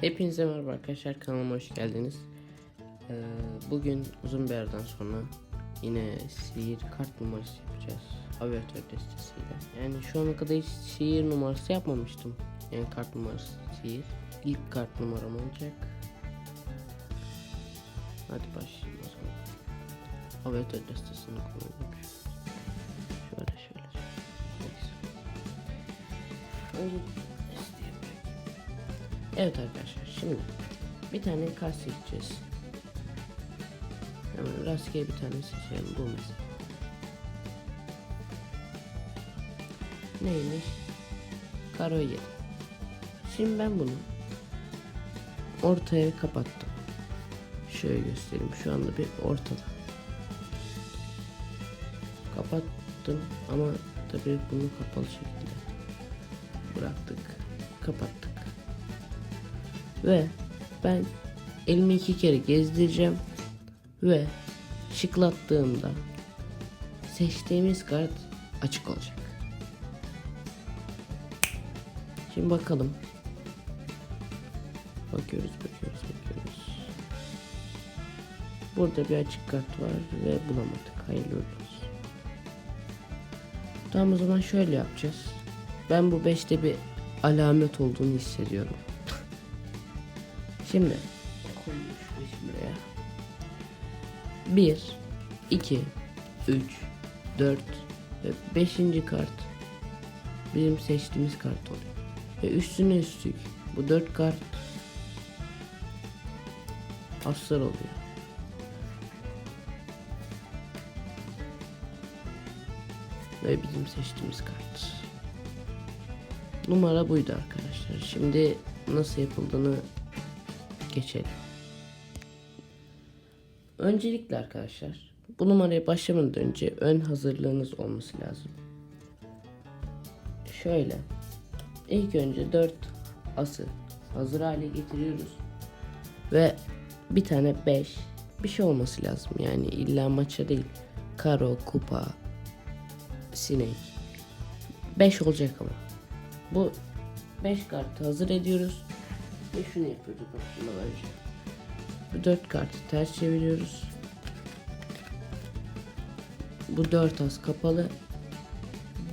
Hepinize merhaba arkadaşlar kanalıma hoş geldiniz. Ee, bugün uzun bir aradan sonra yine sihir kart numarası yapacağız. Aviatör destesiyle. Yani şu ana kadar hiç sihir numarası yapmamıştım. Yani kart numarası sihir. İlk kart numaram olacak. Hadi başlayalım o zaman. Aviatör destesini kullanıyorum. Şöyle şöyle. şöyle. Neyse. Evet arkadaşlar şimdi bir tane kart seçeceğiz. Hemen rastgele bir tane seçelim bu mesela. Neymiş? Karo 7. Şimdi ben bunu ortaya kapattım. Şöyle göstereyim şu anda bir ortada. Kapattım ama tabii bunu kapalı şekilde bıraktık. Kapattık. Ve ben elimi iki kere gezdireceğim ve şıklattığımda seçtiğimiz kart açık olacak. Şimdi bakalım. Bakıyoruz, bakıyoruz, bakıyoruz. Burada bir açık kart var ve bulamadık. Hayırlı olsun. Tamam o zaman şöyle yapacağız. Ben bu 5'te bir alamet olduğunu hissediyorum. Şimdi koyuyorum şu buraya. 1 2 3 4 ve 5. kart bizim seçtiğimiz kart oluyor. Ve üstüne üstlük bu 4 kart aslar oluyor. Ve bizim seçtiğimiz kart. Numara buydu arkadaşlar. Şimdi nasıl yapıldığını geçelim. Öncelikle arkadaşlar bu numaraya başlamadan önce ön hazırlığınız olması lazım. Şöyle ilk önce 4 ası hazır hale getiriyoruz ve bir tane 5 bir şey olması lazım yani illa maça değil karo kupa sinek 5 olacak ama bu 5 kartı hazır ediyoruz ve şunu yapıyoruz başlamadan önce bu 4 kartı ters çeviriyoruz. Bu 4 az kapalı.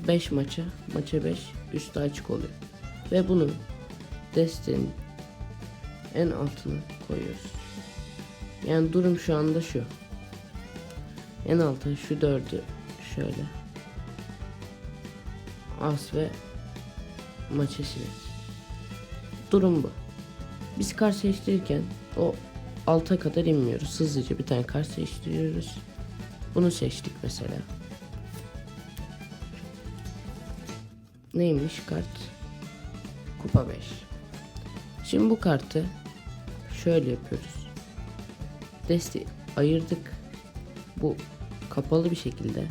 5 maça maça 5 üstü açık oluyor. Ve bunu destenin en altına koyuyoruz. Yani durum şu anda şu. En alta şu dördü şöyle. As ve maça sinek durum bu biz kart seçtirirken o alta kadar inmiyoruz. Hızlıca bir tane kart seçtiriyoruz. Bunu seçtik mesela. Neymiş kart? Kupa 5 şimdi bu kartı şöyle yapıyoruz. Desti ayırdık. Bu kapalı bir şekilde.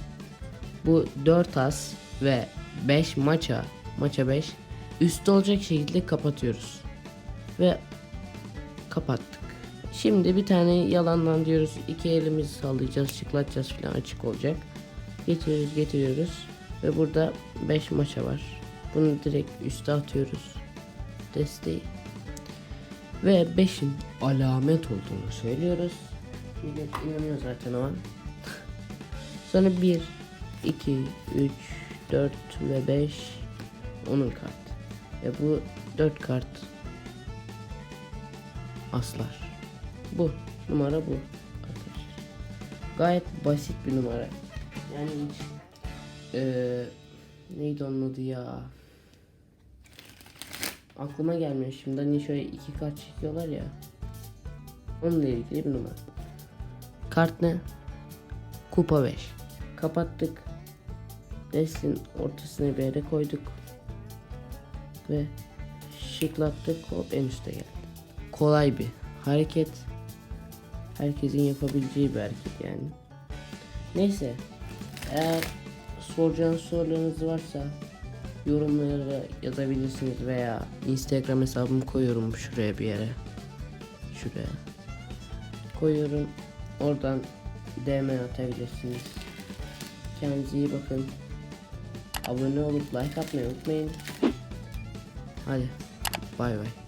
Bu 4 as ve 5 maça maça 5 üstü olacak şekilde kapatıyoruz. Ve kapattık. Şimdi bir tane yalandan diyoruz iki elimizi sallayacağız çıklatacağız falan açık olacak. Getiriyoruz getiriyoruz ve burada 5 maça var. Bunu direkt üste atıyoruz. Desteği. Ve 5'in alamet olduğunu söylüyoruz. Millet inanıyor zaten an. Sonra 1 2 3 4 ve 5 onun kart ve bu 4 kart aslar. Bu. Numara bu. Arkadaşlar. Gayet basit bir numara. Yani hiç eee, neydi onun adı ya? Aklıma gelmiyor şimdi. Hani şöyle iki kart çekiyorlar ya. Onunla ilgili bir numara. Kart ne? Kupa 5 kapattık. Destin ortasına bir yere koyduk. Ve şıklattık. Hop en üste geldi kolay bir hareket. Herkesin yapabileceği bir hareket yani. Neyse eğer soracağınız sorularınız varsa yorumlara yazabilirsiniz veya instagram hesabımı koyuyorum şuraya bir yere. Şuraya. Koyuyorum. Oradan dm atabilirsiniz. Kendinize iyi bakın. Abone olup like atmayı unutmayın. Hadi. Bay bay